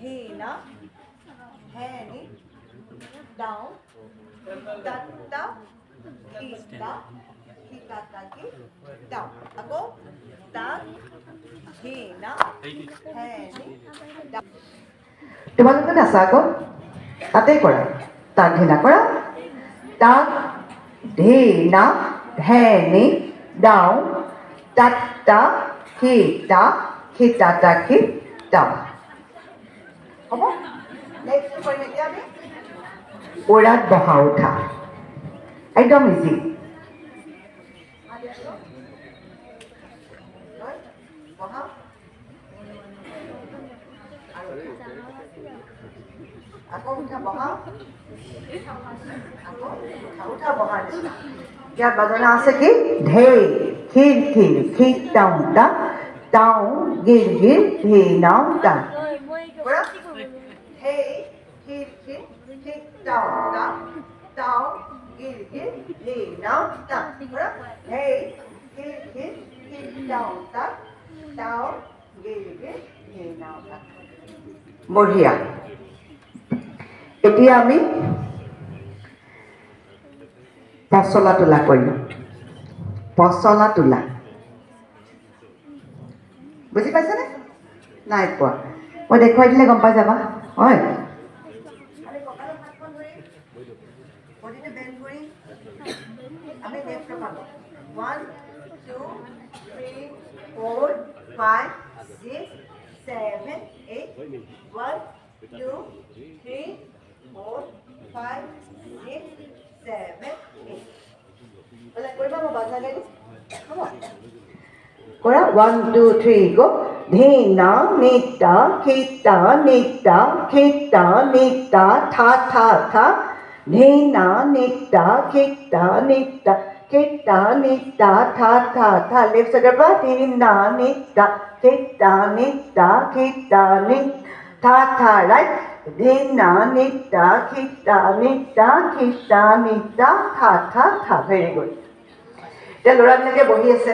হেনা হ্যানে ডাউন তাত্তা হিতা হিতাতাকে ডাউন আগো তাত হেনা হ্যানে তোমালোকে নাচা আকৌ তাতে কৰা। তাত ঘেনা কৰা। তাত ধেনা ধেনে ডাউন তাত্তা খেতা খেতাতাকে ডাউন হব? নেক্সট পরিণতি আমি ওরাত বহা উঠা। একদম ইজি উঠা বহা। উঠা বহা। ইয়াত বাজনা আছে কি? ঢেৰ খিৰ ক্ষীর ক্ষীর টাউনটা টাউন গির গির ধে নাউটা hey, girgi, tik tau ta, tau, girgi, ni nau ta. Hey, girgi, tik tau ta, tau, girgi, ni nau ta. বঢ়িয়া এতিয়া আমি পচলা তোলা কৰিম পচলা তোলা বুজি পাইছেনে নাই পোৱা মই দেখুৱাই দিলে গম পাই যাবা হয়? One two three four five six seven eight one two three four five six seven eight করবা বাবা বাজা গেলি করবা ওয়ান টু থ্রি গো ধেনা নিতা খিতা নিতা খিতা নিতা থা থা থা ধেনা নিতা খিতা নিতা খিতা নিতা থা থা থা লেফ্ট চাইডৰ পৰা ধেনা নিতা খিতা নিতা খিতা নি থা থা ৰাইট ধেনা নিতা খিতা নিতা খিতা নিতা থা থা থা ভেৰি গুড এতিয়া ল'ৰাবিলাকে বহি আছে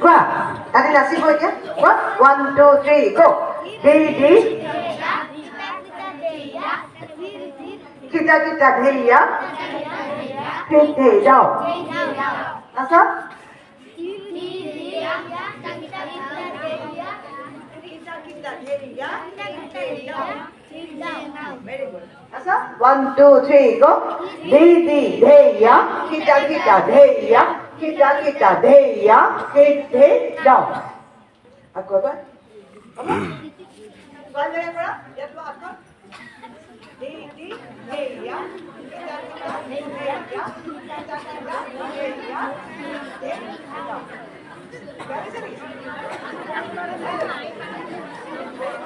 Kwa. Tadi nasi boy ya. Kwa. One, two, three, go. Di, di, chặt lìa trên thể đầu nó sắp One, two, three, go. Di di deya, kita kita deya, kita kita deya, kita down. Aku apa? Apa? Balik lagi pernah? Ya tuan.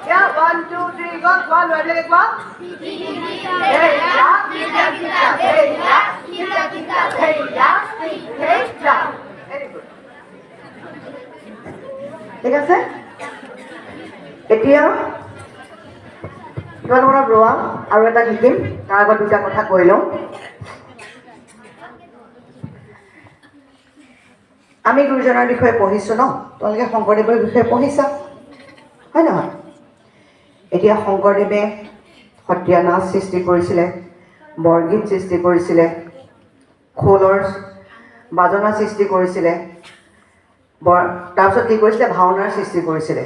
Yeah, one, two, three, go. One, one, let it go. Heya, kita kita heya, kita kita heya, heya. Very good. ঠিক আছে এতিয়া তোমালোকৰ ৰোৱা আৰু এটা শিকিম তাৰ আগত দুটা কথা কৈ লওঁ। আমি গুৰুজনাৰ বিষয়ে পঢ়িছোঁ ন? তোমালোকে শংকৰদেৱৰ বিষয়ে পঢ়িছা? হয় নহয়? এতিয়া শংকৰদেৱে সত্ৰীয়া নাচ সৃষ্টি কৰিছিলে, বৰগীত সৃষ্টি কৰিছিলে, খোলৰ বাজনা সৃষ্টি কৰিছিলে, বৰ তাৰপিছত কি কৰিছিলে? ভাওনাৰ সৃষ্টি কৰিছিলে।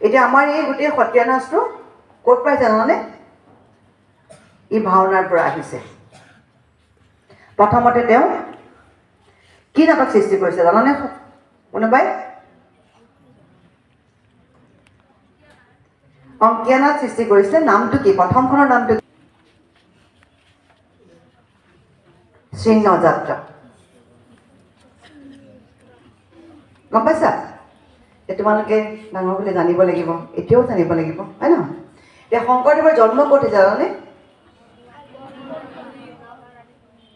এতিয়া আমাৰ এই গোটেই সত্ৰীয়া নাচটো ক'ত পাই জানানে? ই ভাওনাৰ পৰা আহিছে। প্ৰথমতে তেওঁ কি নাটক সৃষ্টি কৰিছে জানানে? কোনোবাই? অংকীয়া নাট সৃষ্টি কৰিছিলে। নামটো কি? প্ৰথমখনৰ নামটো? চিহ্ন যাত্ৰা। গম পাইছা? যে তোমালোকে ডাঙৰ বুলি জানিব লাগিব। এতিয়াও জানিব লাগিব। হয় নহয়? এতিয়া শংকৰদেৱৰ জন্ম ক'ত জানানে?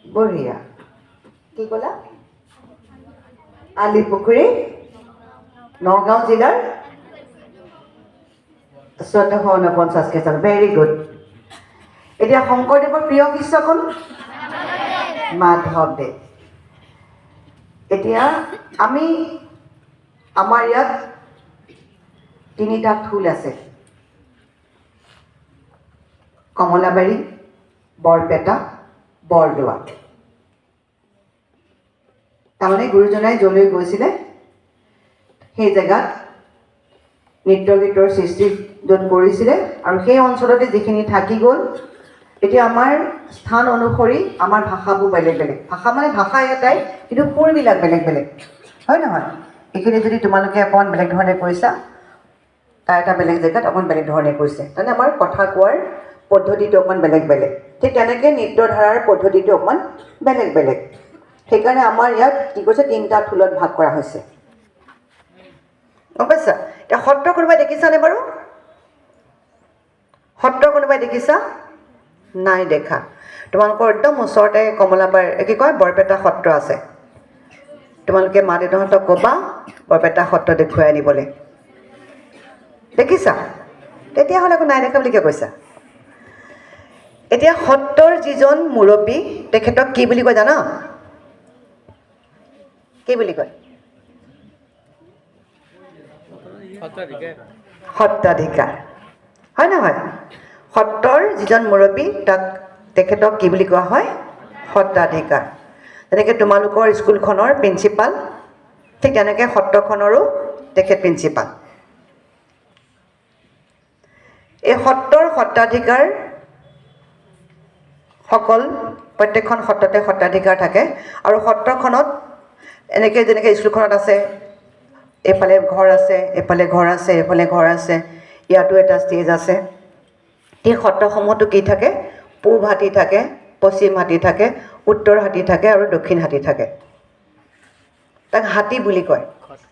বঢ়িয়া। কি ক'লা? আলিপুখুৰী, নগাঁও জিলাৰ চৈধ্যশ ঊনপঞ্চাছ খ্ৰীষ্টাব্দ ভেৰি গুড এতিয়া শংকৰদেৱৰ প্ৰিয় শিষ্য কোন? মাধৱদেৱ এতিয়া আমি, আমাৰ ইয়াত তিনিটা ঠোল আছে। কমলাবাৰী, বৰপেটা বৰদোৱা তাৰমানে গুৰুজনাই য'লৈ গৈছিলে সেই জেগাত নৃত্য গীতৰ সৃষ্টি য'ত কৰিছিলে আৰু সেই অঞ্চলতে যিখিনি থাকি গ'ল এতিয়া আমাৰ স্থান অনুসৰি আমাৰ ভাষাবোৰ বেলেগ বেলেগ। ভাষা মানে ভাষা এটাই কিন্তু সুৰবিলাক বেলেগ বেলেগ। হয় নহয়? এইখিনি যদি তোমালোকে অকণমান বেলেগ ধৰণে কৈছা তাৰ এটা বেলেগ জেগাত অকণমান বেলেগ ধৰণে কৈছে। তাৰমানে আমাৰ কথা কোৱাৰ পদ্ধতিটো অকণমান বেলেগ বেলেগ। ঠিক তেনেকৈ নৃত্য ধাৰাৰ পদ্ধতিটো অকণমান বেলেগ বেলেগ। সেইকাৰণে আমাৰ ইয়াত কি কৈছে তিনিটা থোলত ভাগ কৰা হৈছে। পাইছা? এতিয়া সত্ৰ কোনোবাই দেখিছানে বাৰু? সত্ৰ কোনোবাই দেখিছা? নাই দেখা। তোমালোকৰ একদম ওচৰতে কমলাবাৰী কি কয় বৰপেটা সত্ৰ আছে। তোমালোকে মা দেউতাহঁতক ক'বা বৰপেটা সত্ৰ দেখুৱাই আনিবলৈ। দেখিছা? তেতিয়াহ'লে আকৌ নাই দেখা বুলি কিয় কৈছা? এতিয়া সত্ৰৰ যিজন মুৰব্বী তেখেতক কি বুলি কয় জানা? কি বুলি কয়? সত্ৰাধিকাৰ। হয় নহয়? সত্ৰৰ যিজন মুৰব্বী তাক তেখেতক কি বুলি কোৱা হয়? সত্ৰাধিকাৰ। যেনেকৈ তোমালোকৰ স্কুলখনৰ প্ৰিন্সিপাল ঠিক তেনেকৈ সত্ৰখনৰো তেখেত প্ৰিন্সিপাল। এই সত্ৰৰ সত্ৰাধিকাৰ সকল প্ৰত্যেকখন সত্ৰতে সত্ৰাধিকাৰ থাকে আৰু সত্ৰখনত এনেকৈ যেনেকৈ স্কুলখনত আছে এইফালে ঘৰ আছে এইফালে ঘৰ আছে এইফালে ঘৰ আছে ইয়াতো এটা ষ্টেজ আছে। সেই সত্ৰসমূহতো কি থাকে? পূব হাতী থাকে পশ্চিম হাতী থাকে উত্তৰ হাতী থাকে আৰু দক্ষিণ হাতী থাকে। তাক হাতী বুলি কয়।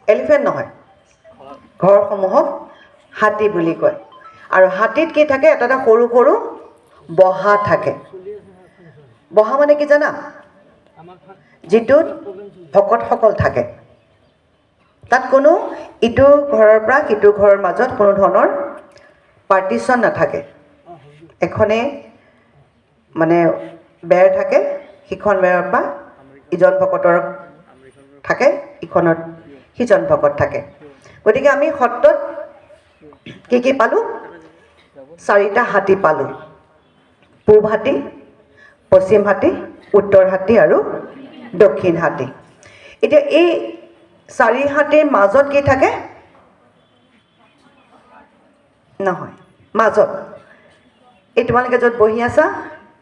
এলিফেণ্ট নহয়। ঘৰসমূহক হাতী বুলি কয়। আৰু হাতীত কি থাকে? এটা এটা সৰু সৰু বহা থাকে। বহা মানে কি জানা? যিটোত ভকতসকল থাকে। তাত কোনো ইটো ঘৰৰ পৰা সিটো ঘৰৰ মাজত কোনো ধৰণৰ পাৰ্টিশ্যন নাথাকে। এখনে মানে বেৰ থাকে, সিখন বেৰৰ পৰা ইজন ভকতৰ থাকে, ইখনত সিজন ভকত থাকে। গতিকে আমি সত্ৰত কি কি পালোঁ? চাৰিটা হাতী পালোঁ। পূব হাতী পশ্চিম হাতী, উত্তৰ হাতী আৰু দক্ষিণ হাতী। এতিয়া এই চাৰি হাতীৰ মাজত কি থাকে? নহয়, মাজত। এই তোমালোকে য'ত বহি আছা,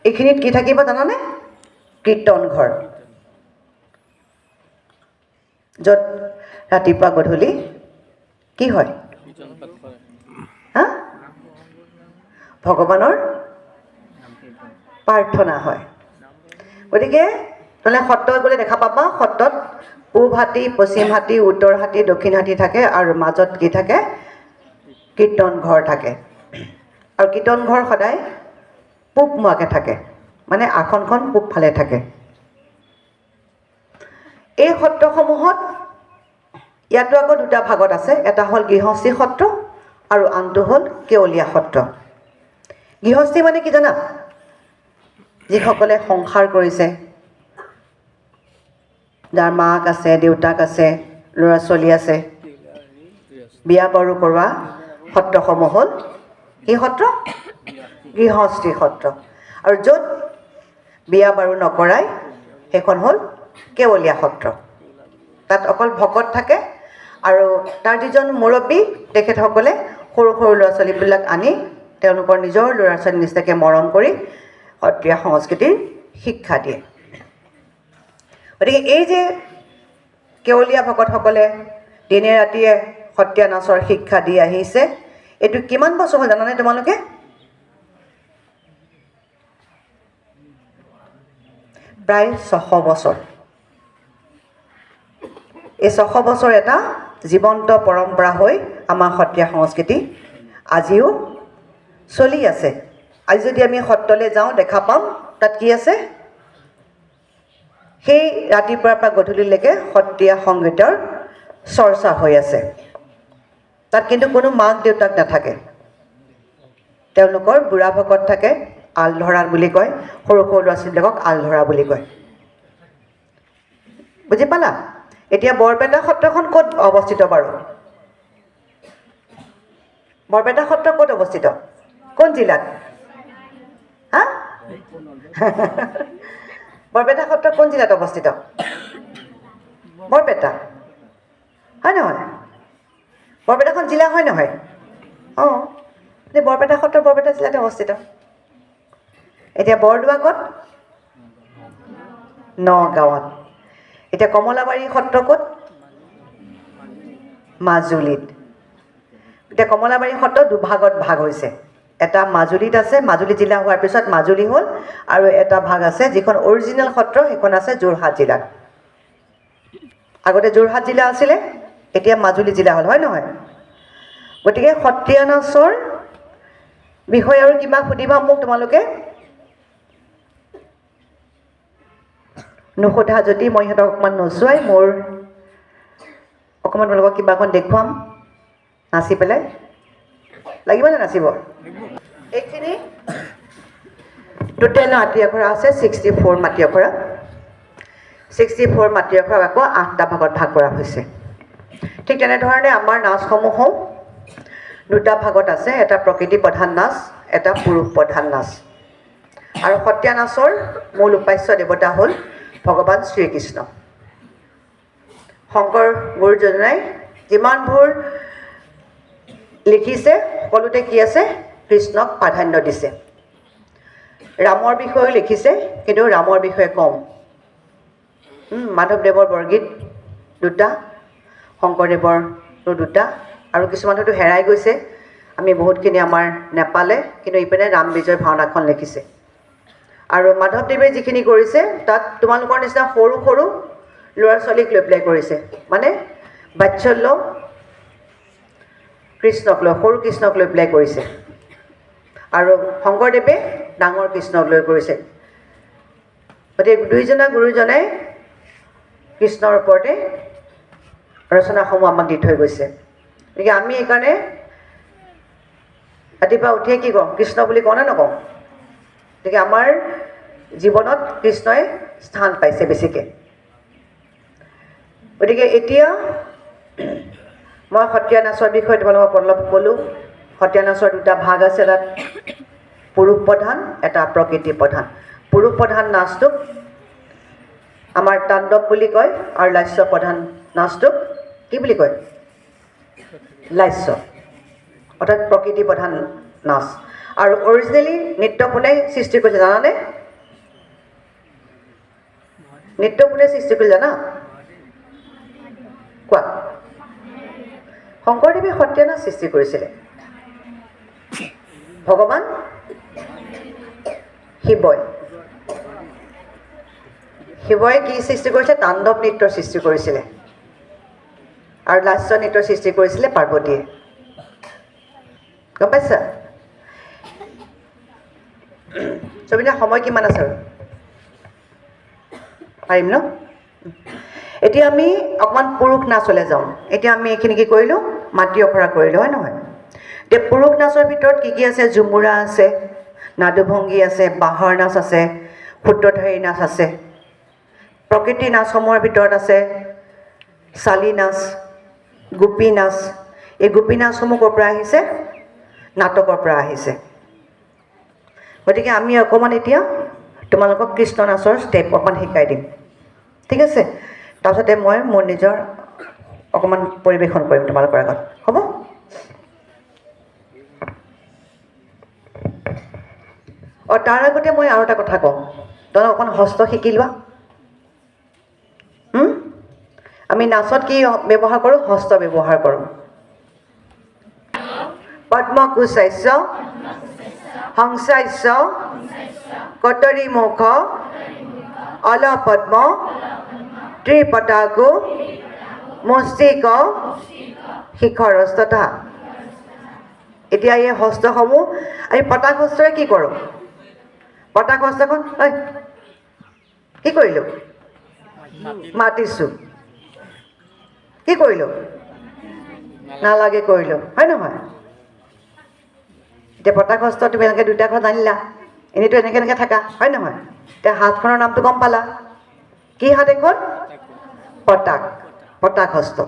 এইখিনিত কি থাকিব জানানে? কীৰ্তন ঘৰ। য'ত ৰাতিপুৱা গধূলি কি হয়? হা? ভগৱানৰ প্ৰাৰ্থনা হয়। গতিকে তোমালোকে সত্ৰত গ'লে দেখা পাবা সত্ৰত পূব হাতী পশ্চিম হাতী উত্তৰ হাতী দক্ষিণ হাতী থাকে আৰু মাজত কি থাকে? কীৰ্তন ঘৰ থাকে। আৰু কীৰ্তন ঘৰ সদায় পূবমুৱাকৈ থাকে। মানে আসনখন পূবফালে থাকে। এই সত্ৰসমূহত ইয়াতো আকৌ দুটা ভাগত আছে। এটা হ'ল গৃহস্থী সত্ৰ আৰু আনটো হ'ল কেৱলীয়া সত্ৰ। গৃহস্থী মানে কি জানা? যিসকলে সংসাৰ কৰিছে। যাৰ মাক আছে দেউতাক আছে ল'ৰা ছোৱালী আছে। বিয়া বাৰু কৰোৱা সত্ৰসমূহ হ'ল কি সত্ৰ গৃহস্থী সত্ৰ। আৰু য'ত বিয়া বাৰু নকৰাই সেইখন হ'ল কেৱলীয়া সত্ৰ। তাত অকল ভকত থাকে আৰু তাৰ যিজন মুৰব্বী তেখেতসকলে সৰু সৰু ল'ৰা ছোৱালীবিলাক আনি তেওঁলোকৰ নিজৰ ল'ৰা ছোৱালী নিচিনাকৈ মৰম কৰি সত্ৰীয়া সংস্কৃতিৰ শিক্ষা দিয়ে। গতিকে এই যে কেৱলীয়া ভকতসকলে দিনে ৰাতিয়ে সত্ৰীয়া নাচৰ শিক্ষা দি আহিছে এইটো কিমান বছৰ হ'ল জানানে তোমালোকে? প্ৰায় ছশ বছৰ। এই ছশ বছৰ এটা জীৱন্ত পৰম্পৰা হৈ আমাৰ সত্ৰীয়া সংস্কৃতি আজিও চলি আছে। আজি যদি আমি সত্ৰলৈ যাওঁ দেখা পাম তাত কি আছে? সেই ৰাতিপুৱাৰ পৰা গধূলিলৈকে সত্ৰীয়া সংগীতৰ চৰ্চা হৈ আছে। তাত কিন্তু কোনো মাক দেউতাক নাথাকে। তেওঁলোকৰ বুঢ়া ভকত থাকে আলধৰা বুলি কয় সৰু সৰু ল'ৰা ছোৱালীবিলাকক আলধৰা বুলি কয়। বুজি পালা? এতিয়া বৰপেটা সত্ৰখন ক'ত অৱস্থিত বাৰু? বৰপেটা সত্ৰ ক'ত অৱস্থিত? কোন জিলাত? বৰপেটা সত্ৰ কোন জিলাত অৱস্থিত? বৰপেটা। হয় নহয়? বৰপেটাখন জিলা হয় নহয়? অঁ বৰপেটা সত্ৰ বৰপেটা জিলাতে অৱস্থিত। এতিয়া বৰদোৱা ক'ত নগাঁৱত। এতিয়া কমলাবাৰী সত্ৰ ক'ত? মাজুলীত। এতিয়া কমলাবাৰী সত্ৰ দুভাগত ভাগ হৈছে। এটা মাজুলীত আছে মাজুলী জিলা হোৱাৰ পিছত মাজুলী হ'ল আৰু এটা ভাগ আছে যিখন অৰিজিনেল সত্ৰ সেইখন আছে যোৰহাট জিলাত আগতে যোৰহাট জিলা আছিলে এতিয়া মাজুলী জিলা হ'ল হয় নহয়? গতিকে সত্ৰীয়া নাচৰ বিষয়ে আৰু কিবা সুধিবা মোক তোমালোকে? নুসোধা যদি মই সিহঁতক অকণমান নচুৱাই মোৰ অকণমান তোমালোকক কিবা অকণ দেখুৱাম নাচি পেলাই। লাগিবনে নাচিব এইখিনি টোটেল মাটি আখৰা আছে ছিক্সটি ফ'ৰ মাটি আখৰা ছিক্সটি ফ'ৰ মাটি আখৰাক আকৌ আঠটা ভাগত ভাগ কৰা হৈছে ঠিক তেনেধৰণে আমাৰ নাচসমূহো দুটা ভাগত আছে এটা প্ৰকৃতি প্ৰধান নাচ এটা পুৰুষ প্ৰধান নাচ আৰু সত্ৰীয়া নাচৰ মূল উপাস্য দেৱতা হ'ল ভগৱান শ্ৰীকৃষ্ণ শংকৰ গুৰুজনাই যিমানবোৰ লিখিছে সকলোতে কি আছে? কৃষ্ণক প্ৰাধান্য দিছে। ৰামৰ বিষয়েও লিখিছে কিন্তু ৰামৰ বিষয়ে কম। মাধৱদেৱৰ বৰগীত দুটা শংকৰদেৱৰো দুটা আৰু কিছুমান হয়তো হেৰাই গৈছে। আমি বহুতখিনি আমাৰ নেপালে কিন্তু ইপিনে ৰাম বিজয় ভাওনাখন লিখিছে। আৰু মাধৱদেৱে যিখিনি কৰিছে তাত তোমালোকৰ নিচিনা সৰু সৰু ল'ৰা ছোৱালীক লৈ পেলাই কৰিছে। মানে বাৎসল্য কৃষ্ণক লৈ সৰু কৃষ্ণক লৈ পেলাই কৰিছে। আৰু শংকৰদেৱে ডাঙৰ কৃষ্ণক লৈ কৰিছে। গতিকে দুইজনা গুৰুজনে কৃষ্ণৰ ওপৰতে ৰচনাসমূহ আমাক দি থৈ গৈছে। গতিকে আমি সেইকাৰণে ৰাতিপুৱা উঠিয়ে কি কওঁ কৃষ্ণ বুলি কওঁ নে নকওঁ? গতিকে আমাৰ জীৱনত কৃষ্ণই স্থান পাইছে বেছিকৈ। গতিকে এতিয়া মই সত্ৰীয়া নাচৰ বিষয়ে তোমালোকক অলপ ক'লোঁ। সত্ৰীয়া নাচৰ দুটা ভাগ আছে তাত। পুৰুষ প্ৰধান এটা প্ৰকৃতি প্ৰধান। পুৰুষ প্ৰধান নাচটোক আমাৰ তাণ্ডৱ বুলি কয় আৰু লাস্য প্ৰধান নাচটোক কি বুলি কয়? লাস্য। অৰ্থাৎ প্ৰকৃতি প্ৰধান নাচ। আৰু অৰিজিনেলি নৃত্য কোনে সৃষ্টি কৰিছে জানানে? নৃত্য কোনে সৃষ্টি কৰিছে জানা? কোৱা? শংকৰদেৱে সত্ৰীয়া নাচ সৃষ্টি কৰিছিলে। ভগৱান শিৱই। শিৱই কি সৃষ্টি কৰিছে? তাণ্ডৱ নৃত্যৰ সৃষ্টি কৰিছিলে। আৰু লাস্য নৃত্যৰ সৃষ্টি কৰিছিলে পাৰ্বতীয়ে। গম পাইছা? ছবিনা সময় কিমান আছে আৰু? পাৰিম ন? এতিয়া আমি অকণমান পুৰুষ নাচলৈ যাওঁ। এতিয়া আমি এইখিনি কি কৰিলোঁ? মাটি অখৰা কৰিলোঁ হয় নহয়? এতিয়া পুৰুষ নাচৰ ভিতৰত কি কি আছে? ঝুমুৰা আছে নাদুভংগী আছে বাঁহৰ নাচ আছে সূত্ৰধাৰী নাচ আছে প্ৰকৃতি নাচসমূহৰ ভিতৰত আছে চালি নাচ গোপী নাচ। এই গোপী নাচসমূহ ক'ৰ পৰা আহিছে? নাটকৰ পৰা আহিছে। গতিকে আমি অকণমান এতিয়া তোমালোকক কৃষ্ণ নাচৰ ষ্টেপ অকণমান শিকাই দিম। ঠিক আছে? তাৰপিছতে মই মোৰ নিজৰ অকণমান পৰিৱেশন কৰিম তোমালোকৰ আগত। হ'ব? অঁ তাৰ আগতে মই আৰু এটা কথা কওঁ। তোমালোক অকণ হস্ত শিকি লোৱা। আমি নাচত কি ব্যৱহাৰ কৰোঁ? হস্ত ব্যৱহাৰ কৰোঁ। পদ্মকুশাস্য হংসাস্য কটৰী মুখ অলপদ্ম ত্ৰিপটাকু মস্তিক শিখৰ হস্ততা এতিয়া এই হস্তসমূহ আমি পতাক হস্তৰে কি কৰোঁ? পতাক হস্তখন ঐ কি কৰিলোঁ? মাতিছোঁ কি কৰিলোঁ? নালাগে কৰিলোঁ হয় নহয়? এতিয়া পতাক হস্ত তুমি এনেকৈ দুটা ঘৰ জানিলা এনেইতো এনেকৈ এনেকৈ থাকা হয় নহয়? এতিয়া হাতখনৰ নামটো গম পালা? কি হাত এখন পতাক। পতাক হস্ত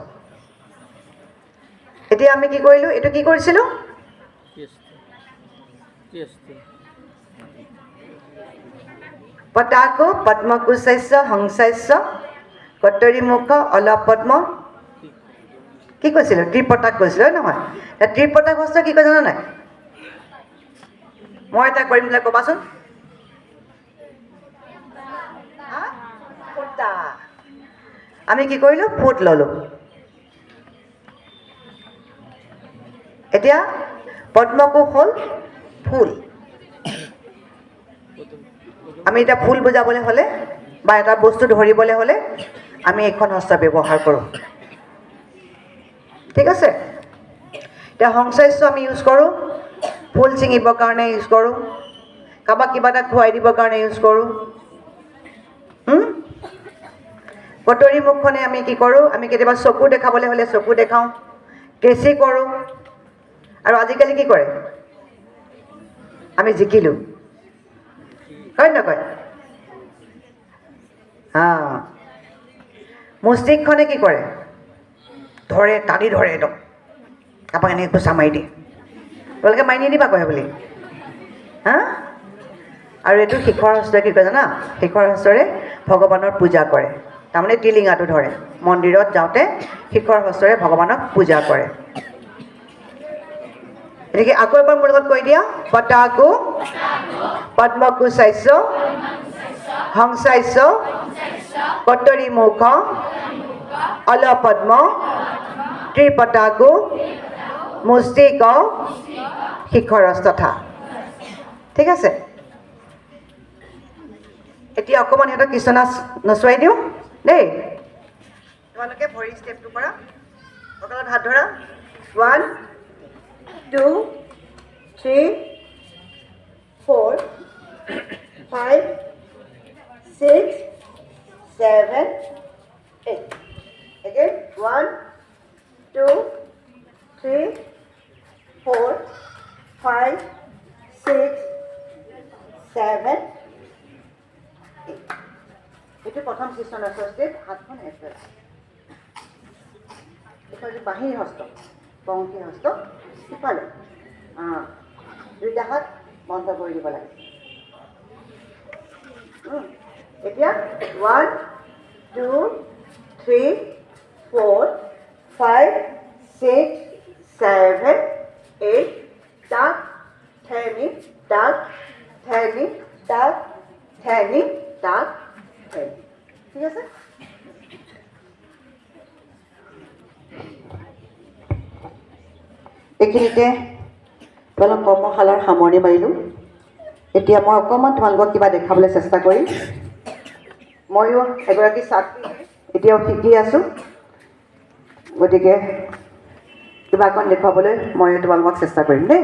এতিয়া আমি কি কৰিলোঁ? এইটো কি কৰিছিলোঁ? পতাকো পদ্মকুশস্য, হংসাস্য কটৰী মুখ অলপ পদ্ম কি কৈছিলোঁ? ত্ৰিপতাক কৈছিলোঁ, হয় নহয়? ত্ৰিপতাক হস্ত কি কয় জানা নাই? মই এটা কৰিম বোলে, ক'বাচোন। আমি কি কৰিলোঁ? ফুট ল'লোঁ। এতিয়া পদ্মকোষ হ'ল ফুল। আমি এতিয়া ফুল বুজাবলৈ হ'লে বা এটা বস্তু ধৰিবলৈ হ'লে আমি এইখন হস্ত ব্যৱহাৰ কৰোঁ। ঠিক আছে? এতিয়া সংসাস্য আমি ইউজ কৰোঁ। ফুল ছিঙিবৰ কাৰণে ইউজ কৰোঁ। কাৰোবাক কিবা এটা খুৱাই দিবৰ কাৰণে ইউজ কৰোঁ? কটৰী মুখখনে আমি কি কৰোঁ? আমি কেতিয়াবা চকু দেখাবলৈ হ'লে চকু দেখাওঁ। কেঁচি কৰোঁ। আৰু আজিকালি কি কৰে? আমি জিকিলোঁ। হয় নকয়? মুষ্টিকখনে কি কৰে? ধৰে, টানি ধৰে একদম। কাৰোবাক এনেকৈ কোচা মাৰি দিয়ে। তোমালোকে মাৰি নিদিবা কয় বুলি। হা? আৰু এইটো শিখৰ হস্তই কি কয় জানা? শিখৰ হস্তৰে ভগৱানৰ পূজা কৰে। তাৰমানে টিলিঙাটো ধৰে। মন্দিৰত যাওঁতে শিখৰ হস্তৰে ভগৱানক পূজা কৰে। এনেকৈ আকৌ এবাৰ মোৰ লগত কৈ দিয়া পতাকু পদ্মকুশাস্য হংসাস্য কটৰী মুখ অলপদ্ম ত্ৰিপটাকু মুষ্টিক শিখৰস তথা। ঠিক আছে? এতিয়া অকণমান সিহঁতক কৃষ্ণ নাচ নচুৱাই দিওঁ। দেই তোমালোকে ভৰি ষ্টেপটো কৰা। কঁকালত হাত ধৰা। One two three four five six seven eight again one two three four five six seven eight এইটো প্ৰথম কৃষ্ণ নাচৰ ষ্টেপ হাতখন এইটো হৈছে বাঁহীৰ হস্ত, বংশী হস্ত, সিফালে অঁ দুইটা হাত বন্ধ কৰি দিব লাগে। এতিয়া one two three four five six seven eight ঠেনি তাক ঠেনি তাক ঠেনি তাক ঠেনি ঠিক আছে? এইখিনিতে তোমালোক কৰ্মশালাৰ সামৰণি মাৰিলোঁ। এতিয়া মই অকণমান তোমালোকক কিবা দেখাবলৈ চেষ্টা কৰিম। ময়ো এগৰাকী ছাত্ৰী এতিয়াও শিকি আছোঁ। গতিকে কিবা অকণ দেখুৱাবলৈ মই তোমালোকক চেষ্টা কৰিম দেই।